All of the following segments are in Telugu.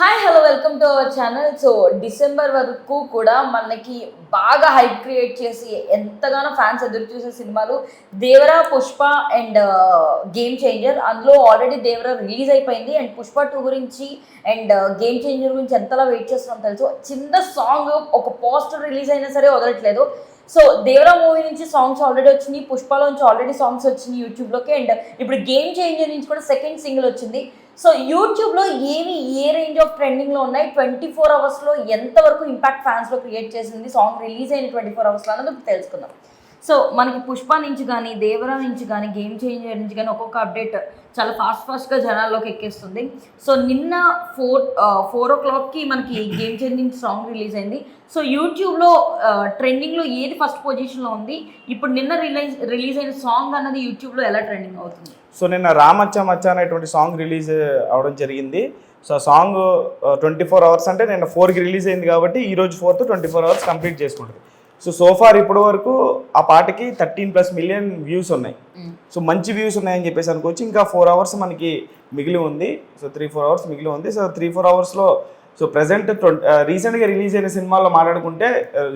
Hi hello welcome to our channel so December వరకు కూడా మనకి బాగా హైప్ క్రియేట్ చేసి ఎంతగానో ఫ్యాన్స్ ఎదురు చూసే సినిమాలు Devara Pushpa and Game Changer అందులో ఆల్రెడీ దేవరా రిలీజ్ అయిపోయింది అండ్ పుష్ప టూ గురించి అండ్ గేమ్ చేంజర్ గురించి ఎంతలా వెయిట్ చేస్తున్నాం తెలుసు. చిన్న సాంగ్ ఒక పోస్టర్ రిలీజ్ అయినా సరే వదలట్లేదు. సో దేవరా మూవీ నుంచి సాంగ్స్ ఆల్రెడీ వచ్చినాయి పుష్పలో నుంచి ఆల్రెడీ సాంగ్స్ వచ్చినాయి యూట్యూబ్లోకి. అండ్ ఇప్పుడు గేమ్ చేంజర్ నుంచి కూడా సెకండ్ సింగిల్ వచ్చింది. సో యూట్యూబ్లో ఏవి ఏ రేంజ్ ఆఫ్ ట్రెండింగ్లో ఉన్నాయి ట్వంటీ ఫోర్ అవర్స్లో ఎంతవరకు ఇంపాక్ట్ ఫ్యాన్స్లో క్రియేట్ చేసింది సాంగ్ రిలీజ్ అయిన ట్వంటీ ఫోర్ అవర్స్లో అన్నది తెలుసుకుందాం. సో మనకి పుష్ప నుంచి కానీ దేవరా నుంచి కానీ గేమ్ చేంజర్ నుంచి కానీ ఒక్కొక్క అప్డేట్ చాలా ఫాస్ట్ ఫాస్ట్గా జనాల్లోకి ఎక్కేస్తుంది. సో నిన్న ఫోర్ ఫోర్ ఓ క్లాక్కి మనకి గేమ్ చేంజింగ్ సాంగ్ రిలీజ్ అయింది. సో యూట్యూబ్లో ట్రెండింగ్లో ఏది ఫస్ట్ పొజిషన్లో ఉంది? ఇప్పుడు నిన్న రిలీజ్ రిలీజ్ అయిన సాంగ్ అన్నది యూట్యూబ్లో ఎలా ట్రెండింగ్ అవుతుంది? సో నిన్న రామచ్చ మచ్చ అనేటువంటి సాంగ్ రిలీజ్ అవడం జరిగింది. So song twenty four hours అంటే నిన్న ఫోర్కి రిలీజ్ అయింది కాబట్టి ఈ రోజు fourth twenty four hours complete చేసుకుంటుంది. సో సోఫార్ ఇప్పటి వరకు ఆ పాటకి థర్టీన్ ప్లస్ మిలియన్ వ్యూస్ ఉన్నాయి. సో మంచి వ్యూస్ ఉన్నాయని చెప్పేసి అనుకోవచ్చు. ఇంకా ఫోర్ అవర్స్ మనకి మిగిలి ఉంది. సో త్రీ ఫోర్ అవర్స్ మిగిలి ఉంది. సో త్రీ ఫోర్ అవర్స్లో సో ప్రజెంట్ ట్వంటీ రీసెంట్గా రిలీజ్ అయిన సినిమాల్లో మాట్లాడుకుంటే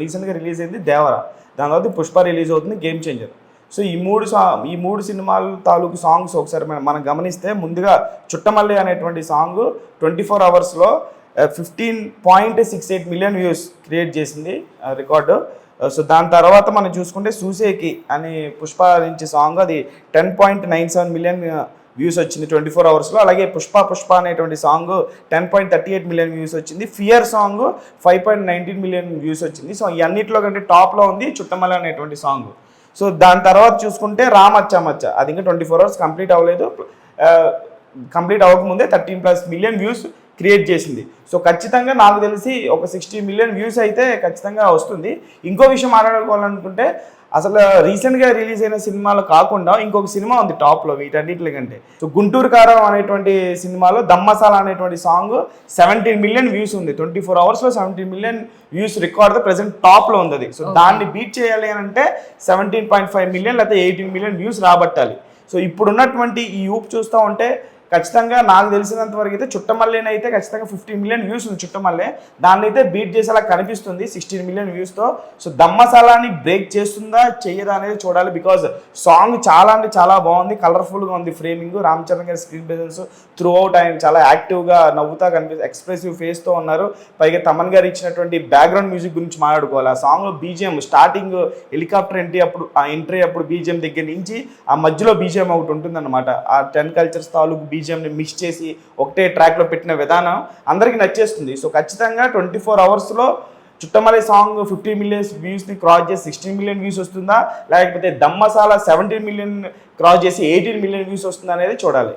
రీసెంట్గా రిలీజ్ అయింది దేవర. దాని తర్వాత పుష్ప రిలీజ్ అవుతుంది గేమ్ చేంజర్ సో ఈ మూడు సా ఈ మూడు సినిమాల తాలూకు సాంగ్స్ ఒకసారి మనం మనం గమనిస్తే ముందుగా చుట్టమల్లి అనేటువంటి సాంగ్ ట్వంటీ ఫోర్ అవర్స్లో fifteen point six eight million views create చేసింది రికార్డు Uh, సో దాని తర్వాత మనం చూసుకుంటే సూసేకి అని పుష్ప నుంచి సాంగ్ అది ten point nine seven million views వచ్చింది ట్వంటీ ఫోర్ అవర్స్లో అలాగే పుష్ప పుష్ప అనేటువంటి song ten point thirty eight million views వచ్చింది. Fear song five point nineteen million views వచ్చింది. సో ఇవన్నిటిలో కంటే టాప్లో ఉంది చుట్టమల అనేటువంటి సాంగ్ సో దాని తర్వాత చూసుకుంటే రామచ్చ మచ్చ అది ఇంకా ట్వంటీ ఫోర్ అవర్స్ కంప్లీట్ అవ్వలేదు uh, కంప్లీట్ అవ్వకముందే thirteen plus million views create చేసింది. సో ఖచ్చితంగా నాకు తెలిసి ఒక సిక్స్టీ మిలియన్ వ్యూస్ అయితే ఖచ్చితంగా వస్తుంది. ఇంకో విషయం మాట్లాడుకోవాలనుకుంటే అసలు రీసెంట్గా రిలీజ్ అయిన సినిమాలు కాకుండా ఇంకొక సినిమా ఉంది టాప్లో వీటన్నిటి కంటే. సో గుంటూరు కారం అనేటువంటి సినిమాలో దమ్మసాల అనేటువంటి సాంగ్ సెవెంటీన్ మిలియన్ వ్యూస్ ఉంది. ట్వంటీ ఫోర్ అవర్స్లో seventeen million views record present టాప్లో ఉంది అది సో దాన్ని బీట్ చేయాలి అని అంటే సెవెంటీన్ పాయింట్ ఫైవ్ మిలియన్ లేకపోతే ఎయిటీన్ మిలియన్ వ్యూస్ రాబట్టాలి. సో ఇప్పుడున్నటువంటి ఈ యూప్ చూస్తూ ఉంటే ఖచ్చితంగా నాకు తెలిసినంత వరకు అయితే చుట్టమల్లిని అయితే ఖచ్చితంగా ఫిఫ్టీన్ మిలియన్ వ్యూస్ ఉంది చుట్టమల్లె. దాన్ని అయితే బీట్ చేసేలా కనిపిస్తుంది సిక్స్టీన్ మిలియన్ వ్యూస్తో. సో దమ్మసాలాని బ్రేక్ చేస్తుందా చెయ్యదా అనేది చూడాలి. బికాజ్ సాంగ్ చాలా అంటే చాలా బాగుంది కలర్ఫుల్గా ఉంది ఫ్రేమింగ్. రామ్ చరణ్ గారి స్క్రీన్ ప్రెజెన్స్ త్రూ అవుట్ ఆయన చాలా యాక్టివ్గా నవ్వుతా కనిపిస్తుంది ఎక్స్ప్రెసివ్ ఫేస్తో ఉన్నారు. పైగా తమన్ గారు ఇచ్చినటువంటి బ్యాక్గ్రౌండ్ మ్యూజిక్ గురించి మాట్లాడుకోవాలి. ఆ సాంగ్లో బీజిఎం స్టార్టింగ్ హెలికాప్టర్ ఎంట్రీ అప్పుడు ఆ ఎంట్రీ అప్పుడు బీజిఎం దగ్గర నుంచి ఆ మధ్యలో బీజిఎం ఒకటి ఉంటుందన్నమాట. ఆ టెన్ కల్చర్స్ తాలూకు బీజిఎంని మిక్స్ చేసి ఒకటే ట్రాక్లో పెట్టిన విధానం అందరికీ నచ్చేస్తుంది. సో ఖచ్చితంగా ట్వంటీ ఫోర్ అవర్స్లో చుట్టమల్లి సాంగ్ ఫిఫ్టీ మిలియన్స్ వ్యూస్ని క్రాస్ చేసి సిక్స్టీన్ మిలియన్ వ్యూస్ వస్తుందా? లేకపోతే దమ్మసాల సెవెంటీన్ మిలియన్ క్రాస్ చేసి ఎయిటీన్ మిలియన్ వ్యూస్ వస్తుందా అనేది చూడాలి.